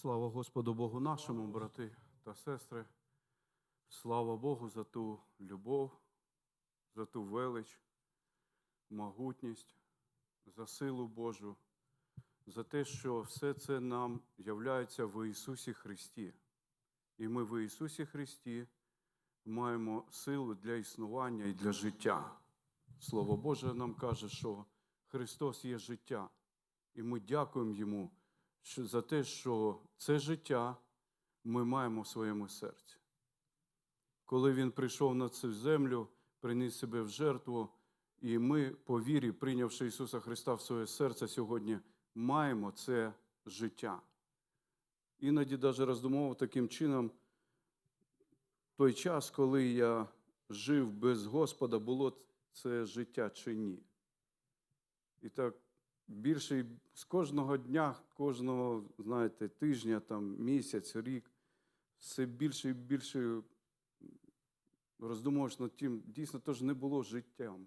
Слава Господу Богу нашому, брати та сестри. Слава Богу за ту любов, за ту велич, могутність, за силу Божу, за те, що все це нам являється в Ісусі Христі. І ми в Ісусі Христі маємо силу для існування і для життя. Слово Боже нам каже, що Христос є життя. І ми дякуємо Йому за те, що це життя ми маємо в своєму серці. Коли Він прийшов на цю землю, приніс себе в жертву, і ми, по вірі, прийнявши Ісуса Христа в своє серце, сьогодні маємо це життя. Іноді навіть роздумував таким чином, той час, коли я жив без Господа, було це життя чи ні. І так більше з кожного дня, кожного, знаєте, тижня, там, місяць, рік, все більше і більше роздумуєш над тим, дійсно, то ж не було життям.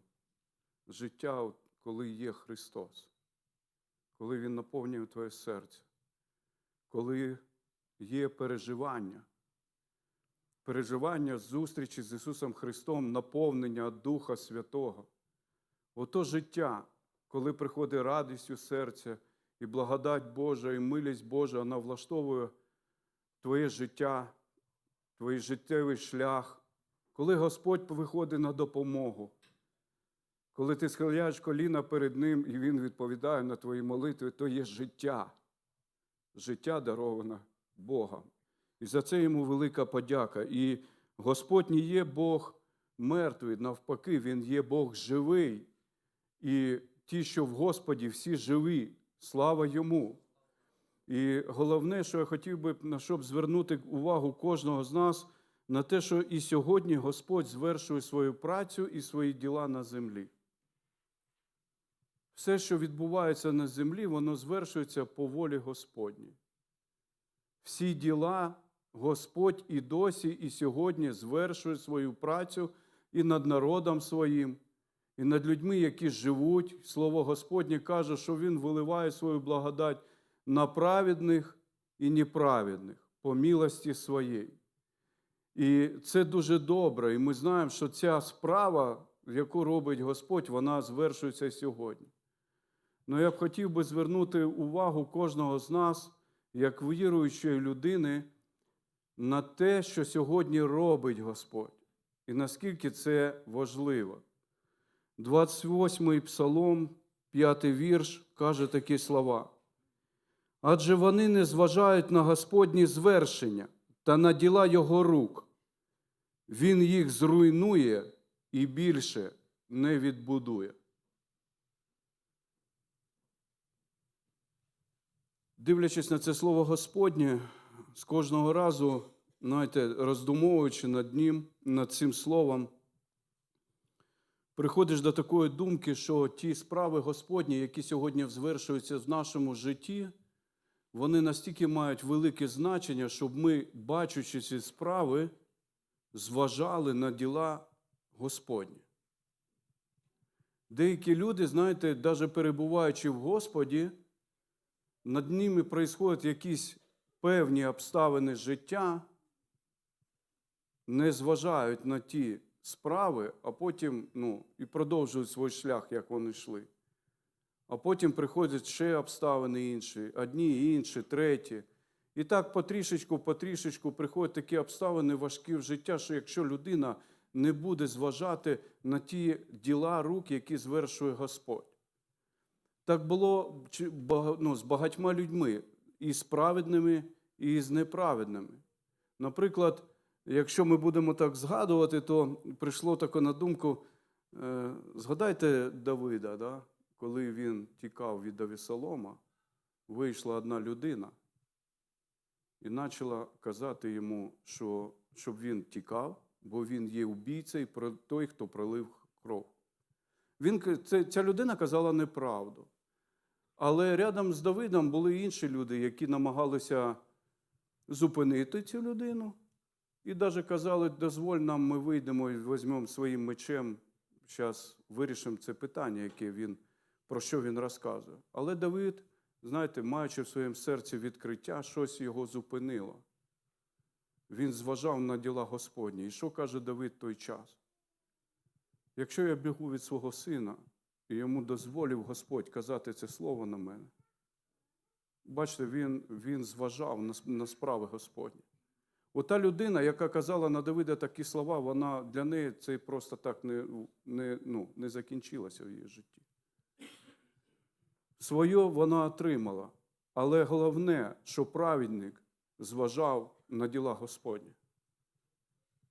Життя, коли є Христос, коли Він наповнює твоє серце, коли є переживання, переживання зустрічі з Ісусом Христом, наповнення Духа Святого. Ото життя, коли приходить радість у серце, і благодать Божа, і милість Божа, вона влаштовує твоє життя, твій життєвий шлях, коли Господь виходить на допомогу, коли ти схиляєш коліна перед Ним, і Він відповідає на твої молитви, то є життя, життя дароване Богом. І за це йому велика подяка. І Господь не є Бог мертвий, навпаки, Він є Бог живий. І ті, що в Господі, всі живі. Слава йому. І головне, що я хотів би, щоб звернути увагу кожного з нас на те, що і сьогодні Господь звершує свою працю і свої діла на землі. Все, що відбувається на землі, воно звершується по волі Господній. Всі діла Господь і досі, і сьогодні звершує свою працю і над народом своїм, і над людьми, які живуть. Слово Господнє каже, що Він виливає свою благодать на праведних і неправедних по милості своєї. І це дуже добре. І ми знаємо, що ця справа, яку робить Господь, вона звершується сьогодні. Ну я б хотів би звернути увагу кожного з нас, як віруючої людини, на те, що сьогодні робить Господь, і наскільки це важливо. 28-й псалом, 5 вірш, каже такі слова. Адже вони не зважають на Господні звершення та на діла Його рук. Він їх зруйнує і більше не відбудує. Дивлячись на це слово Господнє, з кожного разу, знаєте, роздумовуючи над ним, над цим словом, приходиш до такої думки, що ті справи Господні, які сьогодні звершуються в нашому житті, вони настільки мають велике значення, щоб ми, бачачи ці справи, зважали на діла Господні. Деякі люди, знаєте, навіть перебуваючи в Господі, над ними происходять якісь певні обставини життя, не зважають на ті справи, а потім ну, і продовжують свій шлях, як вони йшли. А потім приходять ще обставини інші, одні, інші, треті. І так потрішечку, потрішечку приходять такі обставини важкі в життя, що якщо людина не буде зважати на ті діла рук, які звершує Господь. Так було ну, з багатьма людьми, і з праведними, і з неправедними. Наприклад, якщо ми будемо так згадувати, то прийшло таке на думку, е, згадайте Давида, да? коли він тікав від Авісолома, вийшла одна людина і почала казати йому, що, щоб він тікав, бо він є убійцею, про той, хто пролив кров. Він, ця людина казала неправду. Але рядом з Давидом були інші люди, які намагалися зупинити цю людину. І навіть казали, дозволь нам, ми вийдемо і візьмемо своїм мечем, зараз вирішимо це питання, яке він, про що він розказує. Але Давид знаєте, маючи в своєму серці відкриття, щось його зупинило. Він зважав на діла Господні. І що каже Давид той час? Якщо я бігу від свого сина, і йому дозволив Господь казати це слово на мене, бачите, він, він зважав на, на справи Господні. Ота людина, яка казала на Давида такі слова, вона для неї це просто так не, не, ну, не закінчилося в її житті. Своє вона отримала, але головне, що праведник зважав на діла Господні.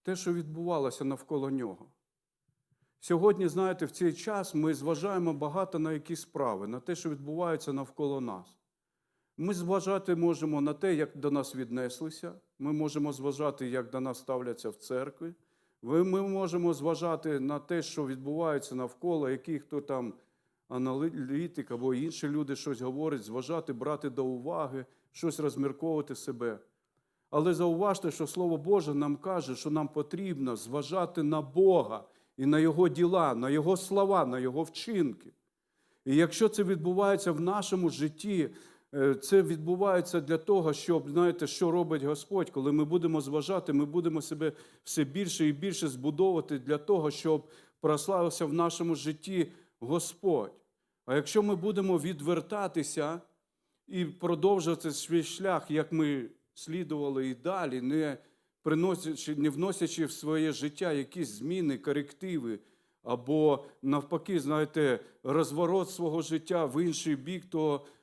Те, що відбувалося навколо нього. Сьогодні, знаєте, в цей час ми зважаємо багато на якісь справи, на те, що відбувається навколо нас. Ми зважати можемо на те, як до нас віднеслися. Ми можемо зважати, як до нас ставляться в церкві. Ми можемо зважати на те, що відбувається навколо, який хто там аналітик або інші люди щось говорять, зважати, брати до уваги, щось розмірковувати себе. Але зауважте, що Слово Боже нам каже, що нам потрібно зважати на Бога і на Його діла, на Його слова, на Його вчинки. І якщо це відбувається в нашому житті, це відбувається для того, щоб, знаєте, що робить Господь, коли ми будемо зважати, ми будемо себе все більше і більше збудовувати для того, щоб прославився в нашому житті Господь. А якщо ми будемо відвертатися і продовжувати свій шлях, як ми слідували і далі, не приносячи, не вносячи в своє життя якісь зміни, корективи, або навпаки, знаєте, розворот свого життя в інший бік, то е,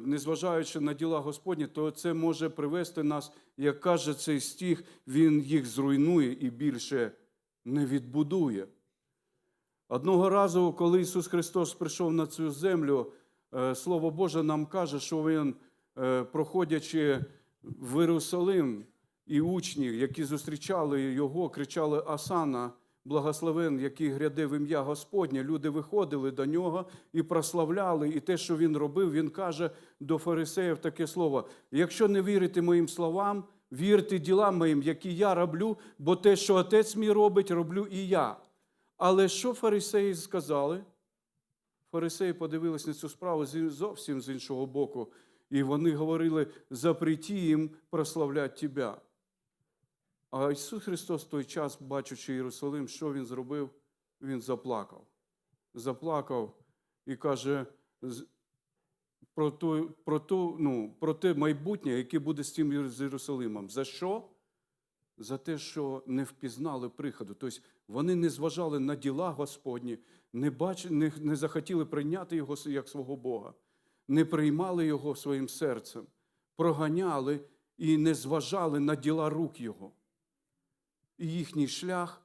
незважаючи на діла Господні, то це може привести нас, як каже цей стих, він їх зруйнує і більше не відбудує. Одного разу, коли Ісус Христос прийшов на цю землю, е, Слово Боже нам каже, що Він, е, проходячи в Єрусалим, і учні, які зустрічали його, кричали Асана, благословен, який гряде в ім'я Господнє. Люди виходили до нього і прославляли. І те, що він робив, він каже до фарисеїв таке слово: якщо не вірите моїм словам, вірте ділам моїм, які я роблю, бо те, що отець мій робить, роблю і я. Але що фарисеї сказали? Фарисеї подивились на цю справу зовсім з іншого боку, і вони говорили: запреті їм прославляти Тебе. А Ісус Христос в той час, бачучи Єрусалим, що Він зробив? Він заплакав. Заплакав і каже про, ту, про, ту, ну, про те майбутнє, яке буде з тим Єрусалимом. За що? За те, що не впізнали приходу. Тобто вони не зважали на діла Господні, не, бач, не, не захотіли прийняти його як свого Бога, не приймали його своїм серцем, проганяли і не зважали на діла рук Його. І їхній шлях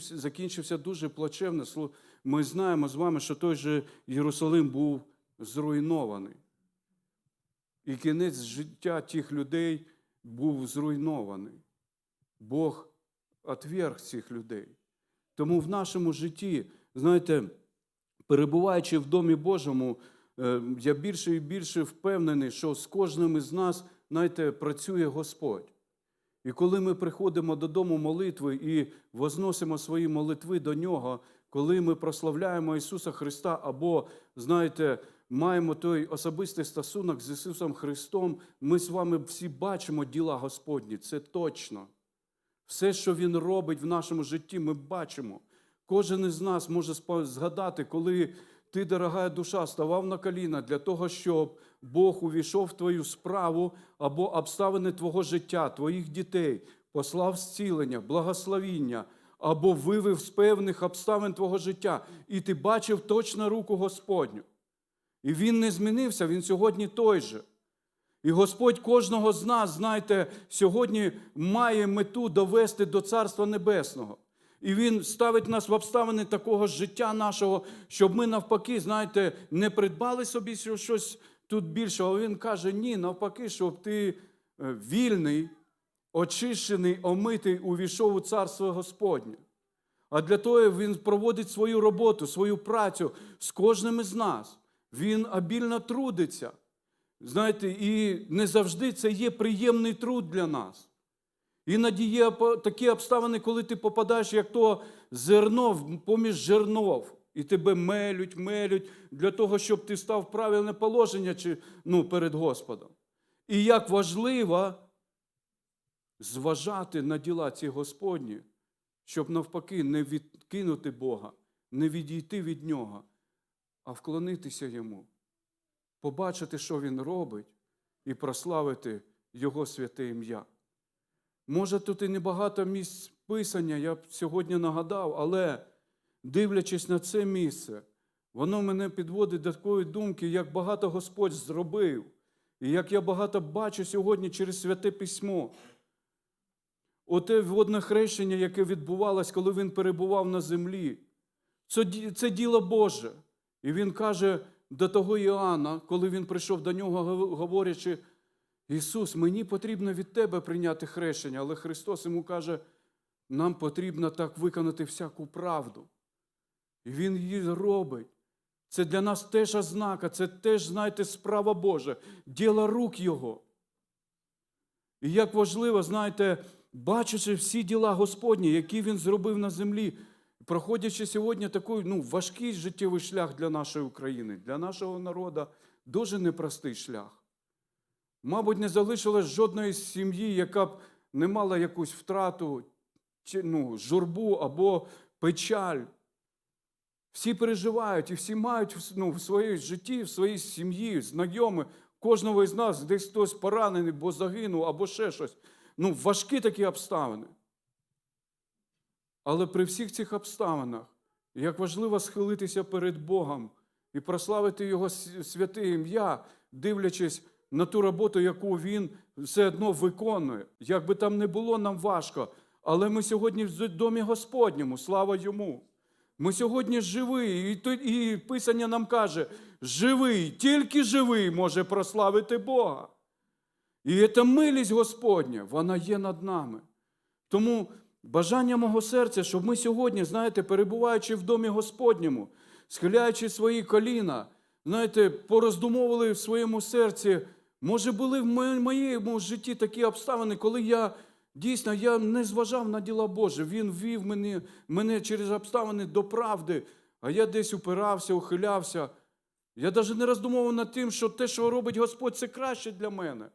закінчився дуже плачевно. Ми знаємо з вами, що той же Єрусалим був зруйнований. І кінець життя тих людей був зруйнований. Бог отверг цих людей. Тому в нашому житті, знаєте, перебуваючи в Домі Божому, е, я більше і більше впевнений, що з кожним із нас, знаєте, працює Господь. І коли ми приходимо додому молитви і возносимо свої молитви до Нього, коли ми прославляємо Ісуса Христа, або, знаєте, маємо той особистий стосунок з Ісусом Христом, ми з вами всі бачимо діла Господні, це точно. Все, що Він робить в нашому житті, ми бачимо. Кожен із нас може згадати, коли ти, дорога душа, ставав на коліна для того, щоб Бог увійшов в твою справу або обставини твого життя, твоїх дітей, послав зцілення, благословіння, або вивів з певних обставин твого життя, і ти бачив точно руку Господню. І він не змінився, він сьогодні той же. І Господь кожного з нас, знаєте, сьогодні має мету довести до Царства Небесного. І Він ставить нас в обставини такого життя нашого, щоб ми навпаки, знаєте, не придбали собі щось тут більшого. Він каже, ні, навпаки, щоб ти е, вільний, очищений, омитий, увійшов у Царство Господнє. А для того він проводить свою роботу, свою працю з кожним із нас. Він обільно трудиться. Знаєте, і не завжди це є приємний труд для нас. Іноді є такі обставини, коли ти попадаєш, як то зерно поміж жернов. І тебе мелють, мелють для того, щоб ти став в правильне положення чи, ну, перед Господом. І як важливо зважати на діла ці Господні, щоб навпаки не відкинути Бога, не відійти від Нього, а вклонитися Йому, побачити, що Він робить, і прославити Його святе ім'я. Може, тут і небагато місць писання, я б сьогодні нагадав, але дивлячись на це місце, воно мене підводить до такої думки, як багато Господь зробив, і як я багато бачу сьогодні через святе письмо. Оте водне хрещення, яке відбувалось, коли він перебував на землі, це, це діло Боже. І він каже до того Іоанна, коли він прийшов до нього, говорячи, Ісус, мені потрібно від Тебе прийняти хрещення, але Христос йому каже, нам потрібно так виконати всяку правду. І Він її робить. Це для нас теж ознака, це теж, знаєте, справа Божа, діло рук Його. І як важливо, знаєте, бачачи всі діла Господні, які Він зробив на землі, проходячи сьогодні такий ну, важкий життєвий шлях для нашої України, для нашого народу, дуже непростий шлях. Мабуть, не залишилось жодної сім'ї, яка б не мала якусь втрату, ну, журбу або печаль. Всі переживають і всі мають ну, в своїй житті, в своїй сім'ї, знайомі. Кожного із нас десь хтось поранений, бо загинув, або ще щось. Ну, важкі такі обставини. Але при всіх цих обставинах, як важливо схилитися перед Богом і прославити Його святе ім'я, дивлячись на ту роботу, яку Він все одно виконує. Як би там не було нам важко, але ми сьогодні в домі Господньому, слава йому. Ми сьогодні живі, і, і Писання нам каже, живий, тільки живий може прославити Бога. І ця милість Господня, вона є над нами. Тому бажання мого серця, щоб ми сьогодні, знаєте, перебуваючи в домі Господньому, схиляючи свої коліна, знаєте, пороздумовували в своєму серці, може, були в моєму житті такі обставини, коли я дійсно я не зважав на діла Божі. Він вів мене, мене через обставини до правди, а я десь упирався, ухилявся. Я навіть не роздумував над тим, що те, що робить Господь, це краще для мене.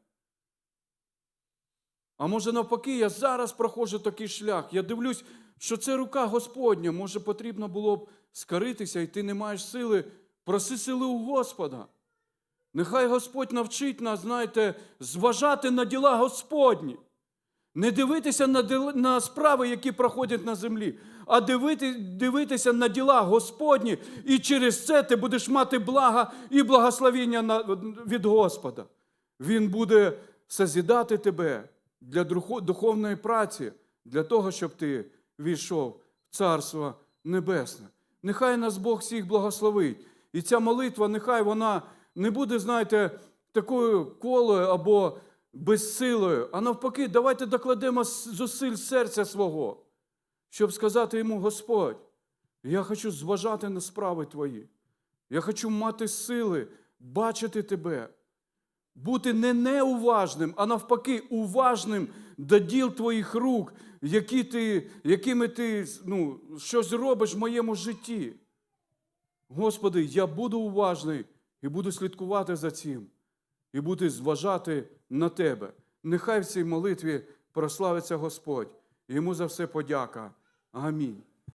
А може, навпаки, я зараз проходжу такий шлях. Я дивлюсь, що це рука Господня. Може, потрібно було б скаритися, і ти не маєш сили. Проси сили у Господа. Нехай Господь навчить нас, знаєте, зважати на діла Господні. Не дивитися на, на справи, які проходять на землі, а дивити, дивитися на діла Господні, і через це ти будеш мати блага і благословення на- від Господа. Він буде созідати тебе для духовної праці, для того, щоб ти війшов в Царство Небесне. Нехай нас Бог всіх благословить. І ця молитва, нехай вона не буде, знаєте, такою колою або безсилою, а навпаки, давайте докладемо зусиль серця свого, щоб сказати йому, Господь, я хочу зважати на справи Твої. Я хочу мати сили, бачити Тебе, бути не неуважним, а навпаки, уважним до діл Твоїх рук, які ти, якими ти ну, щось робиш в моєму житті. Господи, я буду уважний і буду слідкувати за цим, і буду зважати на Тебе. Нехай в цій молитві прославиться Господь. Йому за все подяка. Амінь.